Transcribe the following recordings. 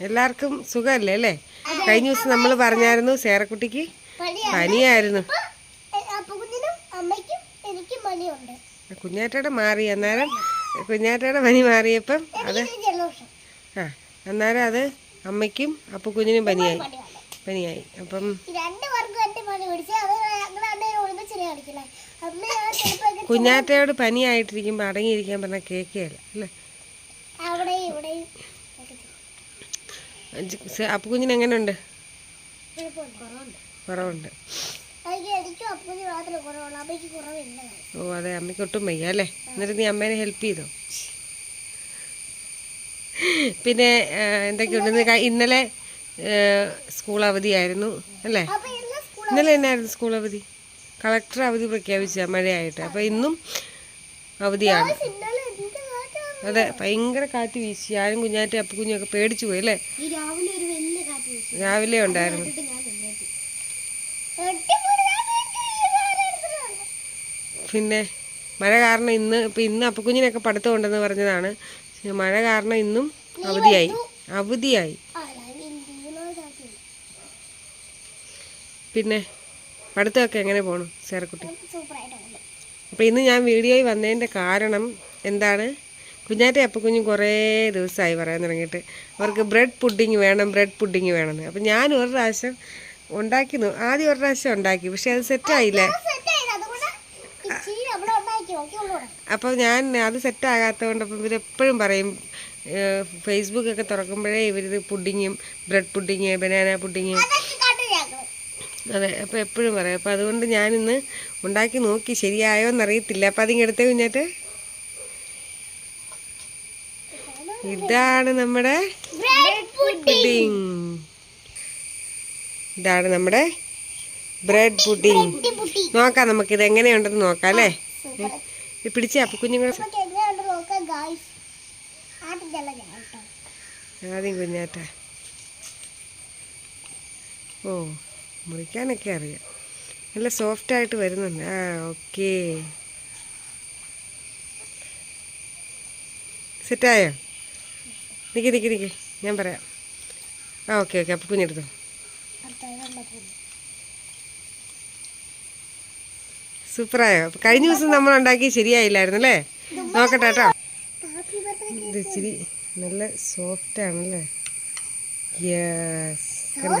എല്ലാവർക്കും സുഖമല്ലേ അല്ലേ? കഴിഞ്ഞ ദിവസം നമ്മൾ പറഞ്ഞായിരുന്നു സേറക്കുട്ടിക്ക് പനിയായിരുന്നു. കുഞ്ഞാറ്റയുടെ മാറി അന്നേരം കുഞ്ഞാറ്റയുടെ പനി മാറിയപ്പം അത് ആ അന്നേരം അത് അമ്മയ്ക്കും അപ്പു കുഞ്ഞിനും പനിയായി. പനിയായി. അപ്പം കുഞ്ഞാറ്റയോട് പനിയായിട്ടിരിക്കുമ്പോൾ അടങ്ങിയിരിക്കാൻ പറഞ്ഞ കേൾക്കുകയില്ല അല്ലേ? അപ്പു കുഞ്ഞിന് എങ്ങനെയുണ്ട്. കുറവുണ്ട്. ഓ അതെ അമ്മയ്ക്ക് ഒട്ടും വയ്യ അല്ലേ? എന്നിട്ട് നീ അമ്മേനെ ഹെൽപ്പ് ചെയ്തോ? പിന്നെ എന്തൊക്കെയുണ്ട്? ഇന്നലെ സ്കൂൾ അവധിയായിരുന്നു അല്ലേ? ഇന്നലെ എന്നായിരുന്നു സ്കൂൾ അവധി കളക്ടർ അവധി പ്രഖ്യാപിച്ച മഴയായിട്ട്. അപ്പോൾ ഇന്നും അവധിയാണ്. അതെ ഭയങ്കര കാറ്റ് വീശി. ആരും കുഞ്ഞാറ്റ അപ്പു കുഞ്ഞൊക്കെ പേടിച്ചു പോയി അല്ലേ? രാവിലെ ഉണ്ടായിരുന്നു. പിന്നെ മഴ കാരണം ഇന്ന് ഇപ്പം ഇന്ന് അപ്പുക്കുഞ്ഞിനൊക്കെ പഠിത്തം ഉണ്ടെന്ന് പറഞ്ഞതാണ്. മഴ കാരണം ഇന്നും അവധിയായി. അവധിയായി. പിന്നെ പഠിത്തമൊക്കെ എങ്ങനെ പോണു സേറക്കുട്ടി? അപ്പോൾ ഇന്ന് ഞാൻ വീഡിയോയിൽ വന്നതിന്റെ കാരണം എന്താണ്? കുഞ്ഞാറ്റെ അപ്പക്കുഞ്ഞും കുറേ ദിവസമായി പറയാൻ തുടങ്ങിയിട്ട്. അവർക്ക് ബ്രെഡ് പുഡിങ് വേണം ബ്രെഡ് പുഡിങ് വേണം. അപ്പം ഞാൻ ഒരു പ്രാവശ്യം ഉണ്ടാക്കി ആദ്യം ഒരു പ്രാവശ്യം ഉണ്ടാക്കി പക്ഷെ അത് സെറ്റായില്ലേ അപ്പോൾ ഞാൻ അത് സെറ്റാകാത്തതുകൊണ്ട് അപ്പം ഇവരെപ്പോഴും പറയും ഫേസ്ബുക്കൊക്കെ തുറക്കുമ്പോഴേ ഇവരിത് പുഡിങ്ങും ബ്രെഡ് പുഡിങ് ബനാന പുഡിങ് അതെ അപ്പോൾ എപ്പോഴും പറയും. അപ്പോൾ അതുകൊണ്ട് ഞാനിന്ന് ഉണ്ടാക്കി നോക്കി ശരിയായോ എന്നറിയത്തില്ല. അപ്പോൾ അതിങ്ങനെ എടുത്തേ കുഞ്ഞാറ്റ്. ഇതാണ് നമ്മുടെ പുഡിങ് ഇതാണ് നമ്മുടെ ബ്രെഡ് പുഡിങ് നോക്കാം നമുക്കിത് എങ്ങനെയുണ്ടെന്ന് നോക്കാം അല്ലേ? ഇത് പിടിച്ചേ അപ്പം നമുക്ക് കേട്ടോ. ആദ്യം കുഞ്ഞാറ്റ. ഓ. മുറിക്കാനൊക്കെ അറിയാം. നല്ല സോഫ്റ്റ് ആയിട്ട് വരുന്നുണ്ട്. ആ ഓക്കേ സെറ്റായോ നിൽക്കി നിൽക്കി നിൽക്കി ഞാൻ പറയാം. ആ ഓക്കെ ഓക്കെ അപ്പോൾ കുഞ്ഞെടുത്തോ. സൂപ്പറായോ അപ്പം കഴിഞ്ഞ ദിവസം നമ്മൾ ഉണ്ടാക്കി ശരിയായില്ലായിരുന്നു അല്ലേ? നോക്കട്ടെ കേട്ടോ. ഇത് ഇച്ചിരി നല്ല സോഫ്റ്റ് ആണല്ലേ? യെസ് കണ്ട?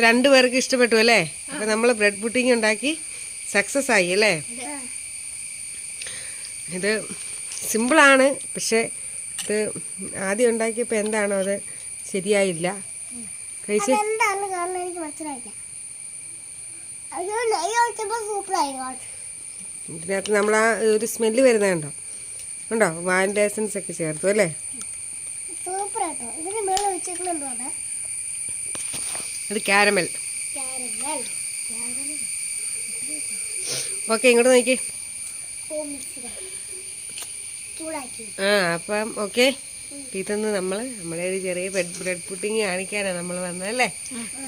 രണ്ടു പേർക്ക് ഇഷ്ടപ്പെട്ടു അല്ലേ? അപ്പം നമ്മൾ ബ്രെഡ് പുട്ടിങ് ഉണ്ടാക്കി സക്സസ് ആയി അല്ലേ? ഇത് സിമ്പിളാണ് പക്ഷേ ഇത് ആദ്യം ഉണ്ടാക്കിയപ്പോൾ എന്താണോ അത് ശരിയായില്ല. കഴിച്ച്? ഇതിനകത്ത് നമ്മൾ ആ ഒരു സ്മെല്ല് വരുന്നത് കണ്ടോ? ഉണ്ടോ? വാനില എസൻസ് ഒക്കെ ചേർത്തു അല്ലേ? അത്? ക്യാരമൽ ഓക്കെ ഇങ്ങോട്ട് നോക്കി ആ അപ്പം ഓക്കെ ഇതൊന്ന് നമ്മൾ നമ്മുടെ ഒരു ചെറിയ ബ്രെഡ് ബ്രെഡ് പുഡിങ് കാണിക്കാനാണ് നമ്മൾ വന്നത് അല്ലേ?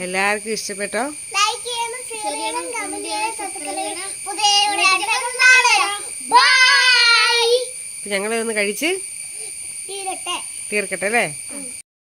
എല്ലാവർക്കും ഇഷ്ടപ്പെട്ടോ? ലൈക്ക് ചെയ്യണം ഷെയർ ചെയ്യണം കമന്റ് ചെയ്യണം സബ്സ്ക്രൈബ് ചെയ്യണം. പുതിയ ഞങ്ങളതൊന്ന് കഴിച്ച് തീർക്കട്ടെ അല്ലേ?